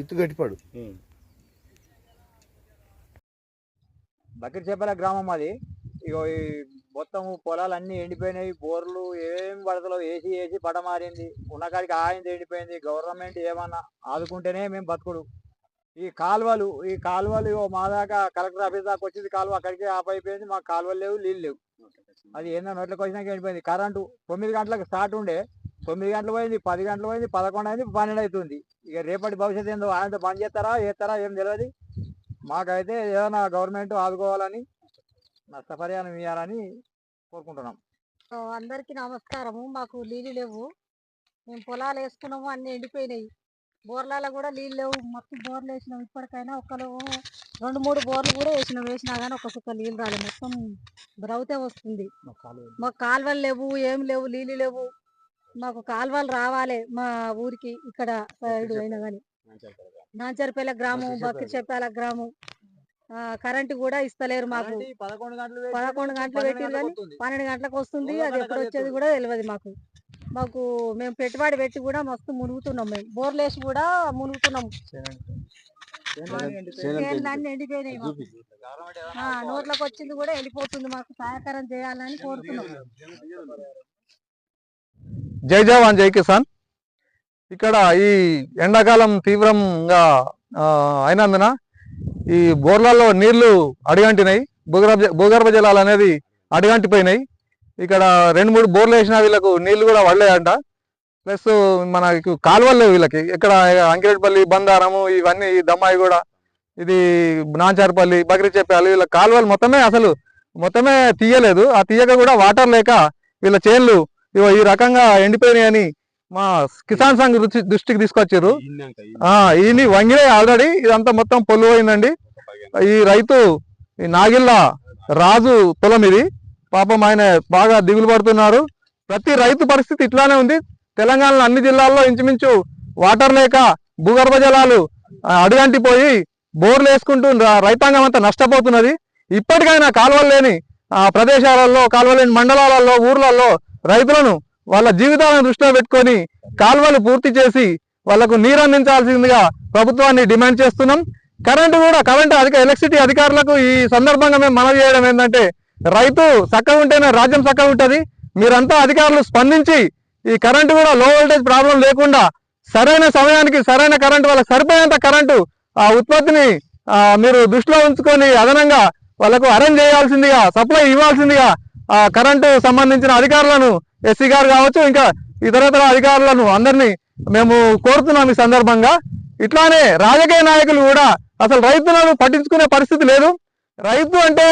ఇత్తు గట్టిపాడు. Bucket గ్రామం అది. ఇగో ఈ మొత్తం పొలాలు అన్నీ ఎండిపోయినాయి. బోర్లు ఏం పడతలో ఏసీ వేసి పడమారింది. ఉన్నకాడికి ఆయింది ఎండిపోయింది. గవర్నమెంట్ ఏమన్నా ఆదుకుంటేనే మేము బతుకుడు. ఈ కాలువలు ఈ కాలువలు మా దాకా కలెక్టర్ ఆఫీస్ దాకా వచ్చింది కాలువ అక్కడికి ఆఫ్ అయిపోయింది. మాకు కాలువలు లేవు నీళ్ళు లేవు. అది ఏందో నోట్లోకి వచ్చినాక ఎండిపోయింది. కరెంటు తొమ్మిది గంటలకు స్టార్ట్ ఉండే. తొమ్మిది గంటలు పోయింది పది గంటలు పోయింది పదకొండు అయింది పన్నెండు అవుతుంది. ఇక రేపటి భవిష్యత్తు ఏందో ఆయనతో బంద్ చేస్తారా చేస్తారా ఏం తెలియదు మాకైతే ఏదైనా గవర్నమెంట్ ఆదుకోవాలని నష్టపరిహారం ఇవ్వాలని కోరుకుంటున్నాం. అందరికీ నమస్కారము. మాకు నీళ్ళు లేవు. మేము పొలాలు వేసుకున్నాము అన్ని ఎండిపోయినాయి. బోర్లలో కూడా నీళ్ళు లేవు. మొత్తం బోర్లు వేసినాం. ఇప్పటికైనా ఒకరు రెండు మూడు బోర్లు కూడా వేసినాం. వేసినా కానీ ఒక సుక్క నీళ్ళు రాలేదు మొత్తం ద్రవితే వస్తుంది. మాకు కాలువలు లేవు ఏం లేవు నీళ్ళు లేవు. మాకు కాలువలు రావాలి మా ఊరికి ఇక్కడ సైడ్ అయినా కానీ నాంచరిపేల గ్రామం బక్కిచెప్పాల గ్రామం. ఆ, కరెంటు కూడా ఇస్తలేరు మాకు. పదకొండు గంటలు పెట్టిరు కానీ పన్నెండు గంటలకు వస్తుంది అది ఎప్పుడు వచ్చేది కూడా తెలియదు మాకు. మాకు మేము పెట్టుబడి పెట్టి కూడా మస్తు మునుగుతున్నాం మేము. బోర్లు వేసి కూడా మునుగుతున్నాం. ఎండిపోయినాయి నోట్లోకి వచ్చింది కూడా వెళ్ళిపోతుంది మాకు సహకారం చేయాలని కోరుతున్నాం. జై జవాన్ జై కిసాన్. ఇక్కడ ఈ ఎండాకాలం తీవ్రంగా అయినందున ఈ బోర్లలో నీళ్ళు అడిగంటినాయి. భూగర్భ భూగర్భ జలాలు అనేది అడిగంటిపోయినాయి. ఇక్కడ రెండు మూడు బోర్లు వేసిన వీళ్ళకు నీళ్ళు కూడా పడలేదంట. ప్లస్ మనకు కాలువలు వీళ్ళకి. ఇక్కడ అంకిరెడ్డిపల్లి బందారము ఇవన్నీ ఈ దమ్మాయి కూడా ఇది నాంచారపల్లి బకరి చెప్పాలి వీళ్ళ కాలువలు మొత్తమే అసలు మొత్తమే తీయలేదు. ఆ తీయక కూడా వాటర్ లేక వీళ్ళ చేన్లు ఇగో ఈ రకంగా ఎండిపోయినాయని మా కిసాన్ సంఘ్ దృష్టికి తీసుకొచ్చారు ఆ ఈయన వంగినాయి ఆల్రెడీ ఇదంతా మొత్తం పొల్లు అయిందండి ఈ రైతు ఈ నాగిళ్ళ రాజు పొలం ఇది. పాపం ఆయన బాగా దిగులు పడుతున్నారు. ప్రతి రైతు పరిస్థితి ఇట్లానే ఉంది. తెలంగాణలో అన్ని జిల్లాల్లో ఇంచుమించు వాటర్ లేక భూగర్భ జలాలు అడుగంటిపోయి బోర్లు వేసుకుంటూ రైతాంగం అంతా నష్టపోతున్నది. ఇప్పటికైనా కాలువలు లేని ఆ, ప్రదేశాలలో కాలువలు లేని మండలాలలో ఊర్లలో రైతులను వాళ్ళ జీవితాలను దృష్టిలో పెట్టుకొని కాలువలు పూర్తి చేసి వాళ్ళకు నీరు అందించాల్సిందిగా ప్రభుత్వాన్ని డిమాండ్ చేస్తున్నాం. కరెంటు కూడా కరెంటు అధిక ఎలక్ట్రిసిటీ అధికారులకు ఈ సందర్భంగా మేము మనవి చేయడం ఏంటంటే రైతు చక్కగా ఉంటేనే రాజ్యం చక్కగా ఉంటుంది. మీరంతా అధికారులు స్పందించి ఈ కరెంటు కూడా లో వోల్టేజ్ ప్రాబ్లం లేకుండా సరైన సమయానికి సరైన కరెంటు వాళ్ళకి సరిపోయేంత కరెంటు ఆ ఉత్పత్తిని మీరు దృష్టిలో ఉంచుకొని అదనంగా వాళ్ళకు అరేంజ్ చేయాల్సిందిగా సప్లై ఇవ్వాల్సిందిగా కరెంటు సంబంధించిన అధికారులను ఎస్సీ గారు కావచ్చు ఇంకా ఇతరతర అధికారులను అందరినీ మేము కోరుతున్నాం ఈ సందర్భంగా. ఇట్లానే రాజకీయ నాయకులు కూడా అసలు రైతులను పట్టించుకునే పరిస్థితి లేదు. రైతు అంటే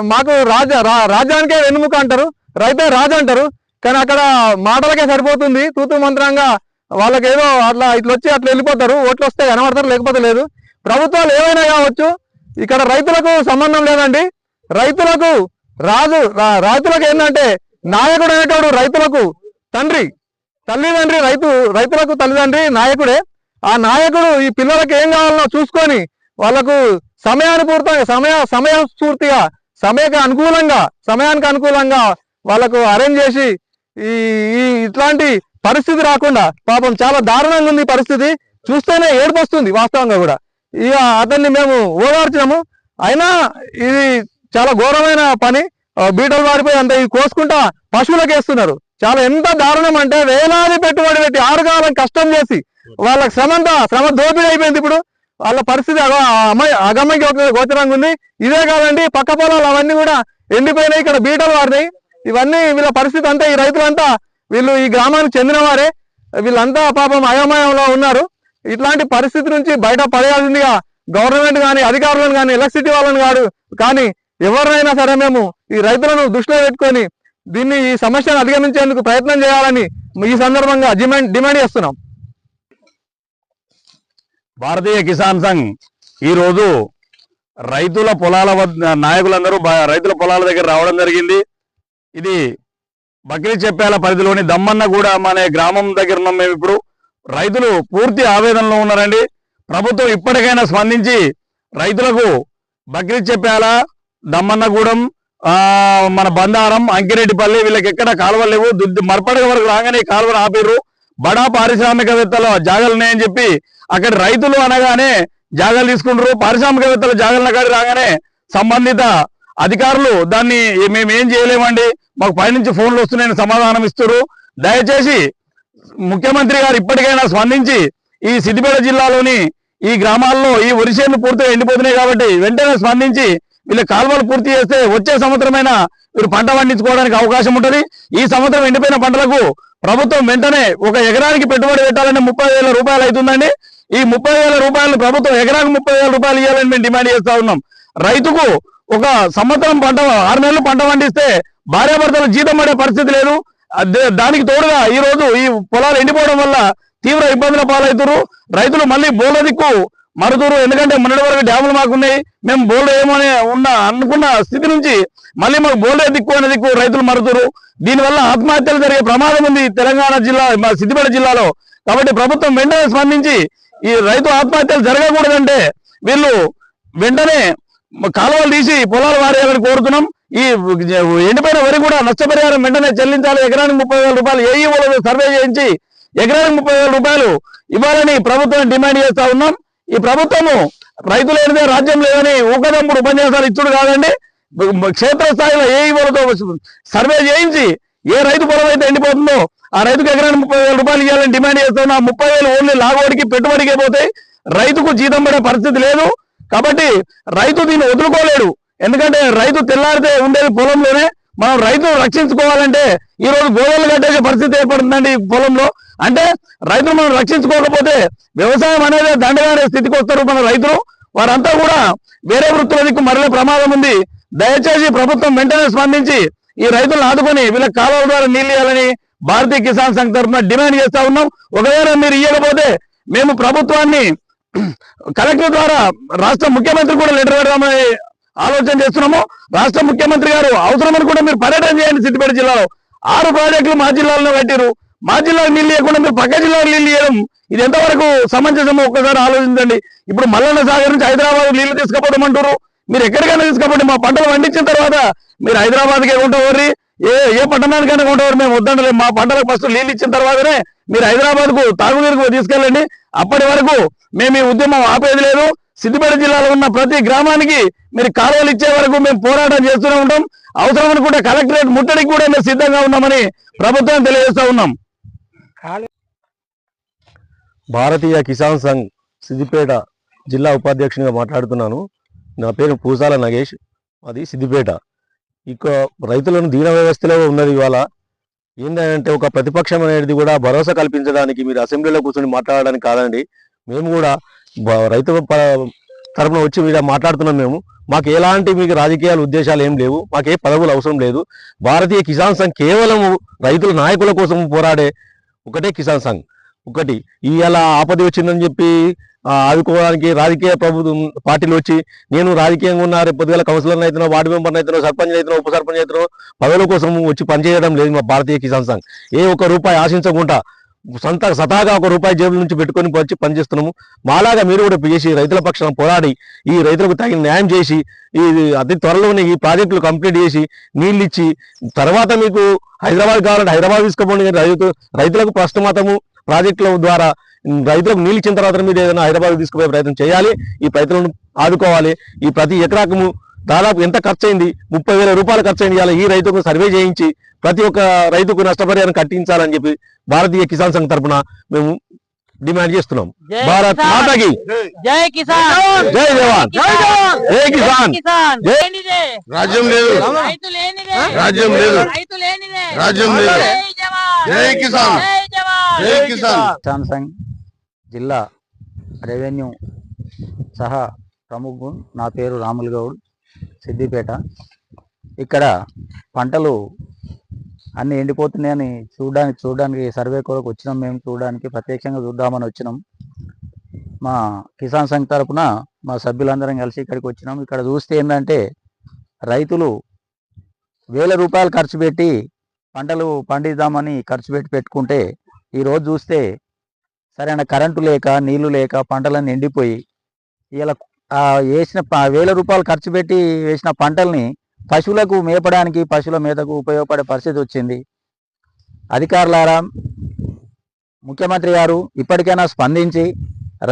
మాకు రాజ రా- రాజ్యానికే వెన్నుముక అంటారు. రైతే రాజు అంటారు. కానీ అక్కడ మాటలకే సరిపోతుంది. తూతు మంత్రంగా వాళ్ళకి ఏదో అట్లా ఇట్లా వచ్చి అట్లా వెళ్ళిపోతారు. ఓట్లు వస్తే కనబడతారు లేకపోతే లేదు. ప్రభుత్వాలు ఏమైనా కావచ్చు ఇక్కడ రైతులకు సంబంధం లేదండి. రైతులకు రాజు రైతులకు ఏంటంటే నాయకుడు అనేటోడు రైతులకు తండ్రి తల్లిదండ్రి రైతు రైతులకు తల్లిదండ్రి నాయకుడే. ఆ నాయకుడు ఈ పిల్లలకు ఏం కావాలనో చూసుకొని వాళ్ళకు సమయానుపూర్తంగా సమయ సమయస్ఫూర్తిగా సమయకు అనుకూలంగా సమయానికి అనుకూలంగా వాళ్ళకు అరేంజ్ చేసి ఈ ఇట్లాంటి పరిస్థితి రాకుండా పాపం చాలా దారుణంగా ఉంది పరిస్థితి. చూస్తేనే ఏడుపు వస్తుంది వాస్తవంగా కూడా. ఇక అతన్ని మేము ఓదార్చినాము. అయినా ఇది చాలా ఘోరమైన పని. బీటలు వారిపోయి అంత ఇవి కోసుకుంటా పశువులకు వేస్తున్నారు. చాలా ఎంత దారుణం అంటే వేలాది పెట్టుబడి పెట్టి ఆరుగాలం కష్టం చేసి వాళ్ళ శ్రమంతా శ్రమ దోపిడీ అయిపోయింది ఇప్పుడు. వాళ్ళ పరిస్థితి అమ్మాయి అగమ్యకి ఒక గోచరంగా ఉంది. ఇదే కాదండి పక్క పొలాలు అవన్నీ కూడా ఎండిపోయినాయి ఇక్కడ బీటలు వాడినాయి ఇవన్నీ వీళ్ళ పరిస్థితి అంతా ఈ రైతులంతా వీళ్ళు ఈ గ్రామానికి చెందిన వారే. వీళ్ళంతా పాపం అయోమయంలో ఉన్నారు. ఇట్లాంటి పరిస్థితి నుంచి బయట పడేయాల్సిందిగా గవర్నమెంట్ కానీ అధికారులను కానీ ఎలక్ట్రిసిటీ వాళ్ళని కాదు కానీ ఎవరినైనా సరే మేము ఈ రైతులను దృష్టిలో పెట్టుకొని దీన్ని ఈ సమస్యను అధిగమించేందుకు ప్రయత్నం చేయాలని ఈ సందర్భంగా డిమాండ్ డిమాండ్ చేస్తున్నాం. భారతీయ కిసాన్ సంఘ్ ఈరోజు రైతుల పొలాల నాయకులందరూ రైతుల పొలాల దగ్గర రావడం జరిగింది. ఇది బక్రీ చెప్పేల పరిధిలోని దమ్మన్న కూడా అనే గ్రామం దగ్గర ఉన్నాం మేము ఇప్పుడు. రైతులు పూర్తి ఆవేదనలో ఉన్నారండి. ప్రభుత్వం ఇప్పటికైనా స్పందించి రైతులకు బక్రీ చెప్పేలా దమ్మన్నగూడెం ఆ మన బందారం అంకిరెడ్డిపల్లి వీళ్ళకి ఎక్కడ కాలువలు లేవు. దుద్ది వరకు రాగానే ఈ కాలువలు ఆపిర్రు. బడా పారిశ్రామికవేత్తలు జాగలు ఉన్నాయని చెప్పి అక్కడ రైతులు అనగానే జాగాలు తీసుకుంటారు. పారిశ్రామికవేత్తలు జాగలన కాడి రాగానే సంబంధిత అధికారులు దాన్ని మేము ఏం చేయలేమండి. మాకు పైనుంచి ఫోన్లు వస్తున్నాయని సమాధానం ఇస్తారు దయచేసి ముఖ్యమంత్రి గారు ఇప్పటికైనా స్పందించి ఈ సిద్దిపేట జిల్లాలోని ఈ గ్రామాల్లో ఈ వరిసేను పూర్తిగా ఎండిపోతున్నాయి కాబట్టి వెంటనే స్పందించి వీళ్ళ కాలువలు పూర్తి చేస్తే వచ్చే సంవత్సరమైనా వీరు పంట పండించుకోవడానికి అవకాశం ఉంటుంది. ఈ సంవత్సరం ఎండిపోయిన పంటలకు ప్రభుత్వం వెంటనే ఒక ఎకరానికి పెట్టుబడి పెట్టాలంటే ముప్పై వేల రూపాయలు అవుతుందండి. ఈ ముప్పై వేల రూపాయలు ప్రభుత్వం ఎకరానికి ముప్పై వేల రూపాయలు ఇవ్వాలని మేము డిమాండ్ చేస్తా ఉన్నాం. రైతుకు ఒక సంవత్సరం పంట ఆరు నెలలు పంట పండిస్తే భార్యాభర్తలు జీతం పడే పరిస్థితి లేదు. దానికి తోడుగా ఈ రోజు ఈ పొలాలు ఎండిపోవడం వల్ల తీవ్ర ఇబ్బందుల పాలవుతారు. రైతులు మళ్ళీ బోల మరుదూరు. ఎందుకంటే మొన్నటి వరకు డ్యాములు మాకున్నాయి. మేము బోల్డ్ ఏమని ఉన్న అనుకున్న స్థితి నుంచి మళ్ళీ మాకు బోల్డే దిక్కు అనే దిక్కు రైతులు మరుతురు దీనివల్ల ఆత్మహత్యలు జరిగే ప్రమాదం ఉంది తెలంగాణ జిల్లా మా సిద్దిపేట జిల్లాలో. కాబట్టి ప్రభుత్వం వెంటనే స్పందించి ఈ రైతు ఆత్మహత్యలు జరగకూడదంటే వీళ్ళు వెంటనే కాలువలు తీసి పొలాలు వారేయాలని కోరుతున్నాం. ఈ ఎండిపోయిన వరి కూడా నష్టపరిహారం వెంటనే చెల్లించాలి. ఎకరానికి ముప్పై వేల రూపాయలు ఏ సర్వే చేయించి ఎకరానికి ముప్పై వేల రూపాయలు ఇవ్వాలని ప్రభుత్వం డిమాండ్ చేస్తా ఉన్నాం. ఈ ప్రభుత్వము రైతు లేనిదే రాజ్యం లేదని ఊకదమ్ముడు ఉపన్యాసాలు ఇచ్చుడు కాదండి. క్షేత్రస్థాయిలో ఏ వాళ్ళతో సర్వే చేయించి ఏ రైతు పొలం అయితే ఎండిపోతుందో ఆ రైతుకు ఎకరానికి ముప్పై వేల రూపాయలు ఇవ్వాలని డిమాండ్ చేస్తున్నా ముప్పై వేలు ఓన్లీ లాగోడికి పెట్టుబడికే పోతాయి రైతుకు జీతం పడే పరిస్థితి లేదు. కాబట్టి రైతు దీన్ని వదులుకోలేడు. ఎందుకంటే రైతు తెల్లారితే ఉండేది పొలంలోనే మనం రైతును రక్షించుకోవాలంటే ఈ రోజు గోడలు కట్టేసే పరిస్థితి ఏర్పడుతుందండి పొలంలో. అంటే రైతును మనం రక్షించుకోకపోతే వ్యవసాయం అనేది దండగానే స్థితికి వస్తారు మన రైతులు. వారంతా కూడా వేరే వృత్తుల దిక్కు మరలే ప్రమాదం ఉంది. దయచేసి ప్రభుత్వం వెంటనే స్పందించి ఈ రైతులను ఆదుకొని వీళ్ళ కాలువల ద్వారా నీళ్ళు ఇవ్వాలని భారతీయ కిసాన్ సంఘ్ తరఫున డిమాండ్ చేస్తా ఉన్నాం. ఒకవేళ మీరు ఇవ్వకపోతే మేము ప్రభుత్వాన్ని కలెక్టర్ ద్వారా రాష్ట్ర ముఖ్యమంత్రి కూడా లెటర్ పెడదామని ఆలోచన చేస్తున్నాము. రాష్ట్ర ముఖ్యమంత్రి గారు అవసరమని కూడా మీరు పర్యటన చేయండి సిద్దిపేట జిల్లాలో. ఆరు ప్రాజెక్టులు మా జిల్లాలో కట్టిరు మా జిల్లాలో నీళ్ళు ఇవ్వకుండా మీరు పక్క జిల్లాలో నీళ్ళు ఇవ్వడం ఇది ఎంతవరకు సమంజసమో ఒక్కసారి ఆలోచించండి. ఇప్పుడు మల్లన్న సాగర్ నుంచి హైదరాబాద్ నీళ్ళు తీసుకుపోవడం అంటారు మీరు ఎక్కడికైనా తీసుకపోండి మా పంటలు పండించిన తర్వాత మీరు హైదరాబాద్కే ఉంటారు ఏ ఏ పట్టణానికైనా కొంటవారు మేము వద్దండలేము మా పంటలకు ఫస్ట్ నీళ్ళు ఇచ్చిన తర్వాతనే మీరు హైదరాబాద్కు తాగునీరుకు తీసుకెళ్ళండి. అప్పటి వరకు మేము ఈ ఉద్యమం ఆపేది లేదు. సిద్దిపేట జిల్లాలో ఉన్న ప్రతి గ్రామానికి మీరు కాలువలు ఇచ్చే వరకు మేము పోరాటం చేస్తూనే ఉంటాం. అవసరం అనుకుంటే కలెక్టరేట్ ముట్టడికి కూడా మేము సిద్ధంగా ఉన్నామని ప్రభుత్వం తెలియజేస్తా ఉన్నాం. భారతీయ కిసాన్ సంఘ్ సిద్దిపేట జిల్లా ఉపాధ్యక్షునిగా మాట్లాడుతున్నాను. నా పేరు పూసాల నగేష్ అది సిద్దిపేట. ఇక రైతులను దీన వ్యవస్థలో ఉన్నది ఇవాళ ఏంటంటే ఒక ప్రతిపక్షం అనేది కూడా భరోసా కల్పించడానికి మీరు అసెంబ్లీలో కూర్చొని మాట్లాడడానికి కాదండి. మేము కూడా రైతు ప- తరపున వచ్చి మీద మాట్లాడుతున్నాం మేము. మాకు ఎలాంటి మీకు రాజకీయాల ఉద్దేశాలు ఏం లేవు. మాకు ఏ పదవులు అవసరం లేదు. భారతీయ కిసాన్ సంఘ్ కేవలం రైతుల నాయకుల కోసం పోరాడే ఒకటే కిసాన్ సంఘ్. ఒకటి ఇవాళ ఆపద వచ్చిందని చెప్పి ఆదుకోవడానికి రాజకీయ ప్రభుత్వం పార్టీలు వచ్చి నేను రాజకీయంగా ఉన్నా రేపు పొద్దుగల కౌన్సిలర్ అవుతున్నా వార్డు మెంబర్ అవుతున్నా సర్పంచ్ అవుతున్నా ఉప సర్పంచ్ అవుతున్నా పదవుల కోసం వచ్చి పనిచేయడం లేదు మా భారతీయ కిసాన్ సంఘ్. ఏ ఒక్క రూపాయి ఆశించకుండా సొంత సతాగా ఒక రూపాయి జేబుల నుంచి పెట్టుకొని వచ్చి పనిచేస్తున్నాము. మాలాగా మీరు కూడా చేసి రైతుల పక్షాన పోరాడి ఈ రైతులకు తగిన న్యాయం చేసి ఈ అతి త్వరలోనే ఈ ప్రాజెక్టులు కంప్లీట్ చేసి నీళ్ళు ఇచ్చి తర్వాత మీకు హైదరాబాద్ కావాలంటే హైదరాబాద్ తీసుకోపోండి కానీ రైతు రైతులకు ప్రస్తుతమతము ప్రాజెక్టుల ద్వారా రైతులకు నీళ్ళు ఇచ్చిన తర్వాత మీరు ఏదైనా హైదరాబాద్ తీసుకుపోయే ప్రయత్నం చేయాలి. ఈ రైతులను ఆదుకోవాలి. ఈ ప్రతి ఎకరాకము దాదాపు ఎంత ఖర్చు అయింది ముప్పై వేల రూపాయలు ఖర్చు అయింది ఇవాళ ఈ రైతుకు సర్వే చేయించి ప్రతి ఒక్క రైతుకు నష్టపరిహారం కట్టించాలని చెప్పి భారతీయ కిసాన్ సంఘ్ తరపున మేము డిమాండ్ చేస్తున్నాం. భారత్ మాతాకి! జై కిసాన్! జై జవాన్! జై కిసాన్! కిసాన్! రాజ్యం లేదు. రైతు లేనిదే! రాజ్యం లేదు. రైతు లేనిదే! రాజ్యం లేదు. జై జవాన్! జై కిసాన్! జై జవాన్! జై కిసాన్! శాంసంగ్ జిల్లా రెవెన్యూ సహా ప్రముఖు నా పేరు రాములు గౌడ్. సిద్దిపేట. ఇక్కడ పంటలు అన్ని ఎండిపోతున్నాయని చూడడానికి చూడడానికి సర్వే కొరకు వచ్చినాం మేము చూడడానికి. ప్రత్యక్షంగా చూద్దామని వచ్చినాం. మా కిసాన్ సంఘ్ తరపున మా సభ్యులందరం కలిసి ఇక్కడికి వచ్చినాం. ఇక్కడ చూస్తే ఏంటంటే రైతులు వేల రూపాయలు ఖర్చు పెట్టి పంటలు పండిద్దామని ఖర్చు పెట్టి పెట్టుకుంటే ఈరోజు చూస్తే సరైన కరెంటు లేక నీళ్ళు లేక పంటలన్నీ ఎండిపోయి ఇలా వేసిన వేల రూపాయలు ఖర్చు పెట్టి వేసిన పంటల్ని పశువులకు మేపడానికి పశువుల మేతకు ఉపయోగపడే పరిస్థితి వచ్చింది. అధికారులారా ముఖ్యమంత్రి గారు ఇప్పటికైనా స్పందించి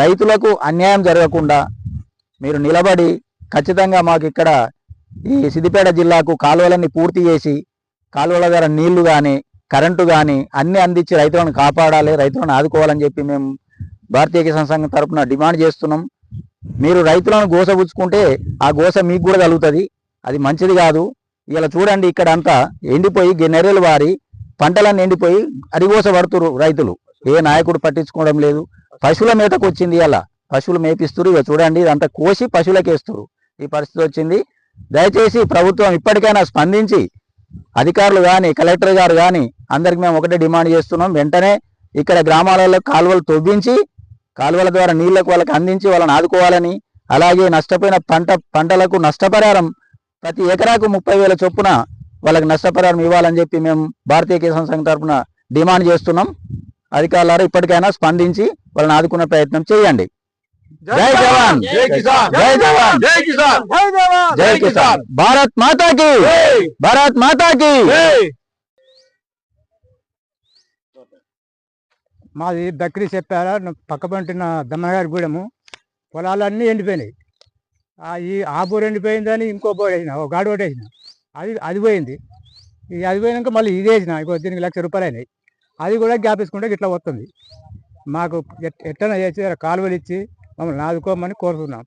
రైతులకు అన్యాయం జరగకుండా మీరు నిలబడి ఖచ్చితంగా మాకు ఇక్కడ ఈ సిద్దిపేట జిల్లాకు కాలువలన్నీ పూర్తి చేసి కాలువల ద్వారా నీళ్ళు కానీ కరెంటు కానీ అన్ని అందించి రైతులను కాపాడాలి రైతులను ఆదుకోవాలని చెప్పి మేము భారతీయ కిసాన్ సంఘం తరఫున డిమాండ్ చేస్తున్నాం. మీరు రైతులను గోసపుచ్చుకుంటే ఆ గోస మీకు కూడా కలుగుతుంది. అది మంచిది కాదు. ఇలా చూడండి ఇక్కడ అంతా ఎండిపోయి గిన్నెరలు వారి పంటలన్నీ ఎండిపోయి అరిగోస పడుతురు రైతులు. ఏ నాయకుడు పట్టించుకోవడం లేదు. పశువుల మేతకు వచ్చింది ఇలా పశువులు మేపిస్తురు ఇక చూడండి ఇదంతా కోసి పశువులకు వేస్తురు ఈ పరిస్థితి వచ్చింది. దయచేసి ప్రభుత్వం ఇప్పటికైనా స్పందించి అధికారులు కానీ కలెక్టర్ గారు కానీ అందరికి మేము ఒకటే డిమాండ్ చేస్తున్నాం. వెంటనే ఇక్కడ గ్రామాలలో కాలువలు తవ్వించి కాలువల ద్వారా నీళ్ళకు వాళ్ళకి అందించి వాళ్ళని ఆదుకోవాలని అలాగే నష్టపోయిన పంట పంటలకు నష్టపరిహారం ప్రతి ఎకరాకు ముప్పై వేల చొప్పున వాళ్ళకి నష్టపరిహారం ఇవ్వాలని చెప్పి మేము భారతీయ కిసాన్ సంఘం తరపున డిమాండ్ చేస్తున్నాం. అధికారులారు ఇప్పటికైనా స్పందించి వాళ్ళని ఆదుకునే ప్రయత్నం చేయండి. జై జవాన్! జై కిసాన్! జై జవాన్! జై కిసాన్! జై కిసాన్! భారత్ మాతాకి! భారత్ మాతాకి! మాది బక్రీ చెప్పారా పక్క పంటిన దమ్మగారి గూడెము. పొలాలన్నీ ఎండిపోయినాయి. ఈ ఆ బోర్ ఎండిపోయిందని ఇంకో బోర్ వేసిన ఒక గాడి ఒకటి వేసిన. అది అది పోయింది. ఇది అది పోయినాక మళ్ళీ ఇది వేసిన ఇంకో దీనికి లక్ష రూపాయలు అయినాయి. అది కూడా గ్యాప్ వేసుకుంటే ఇట్లా వస్తుంది. మాకు ఎట్టన చేసి కాలువలు ఇచ్చి మమ్మల్ని ఆదుకోమని కోరుతున్నాం.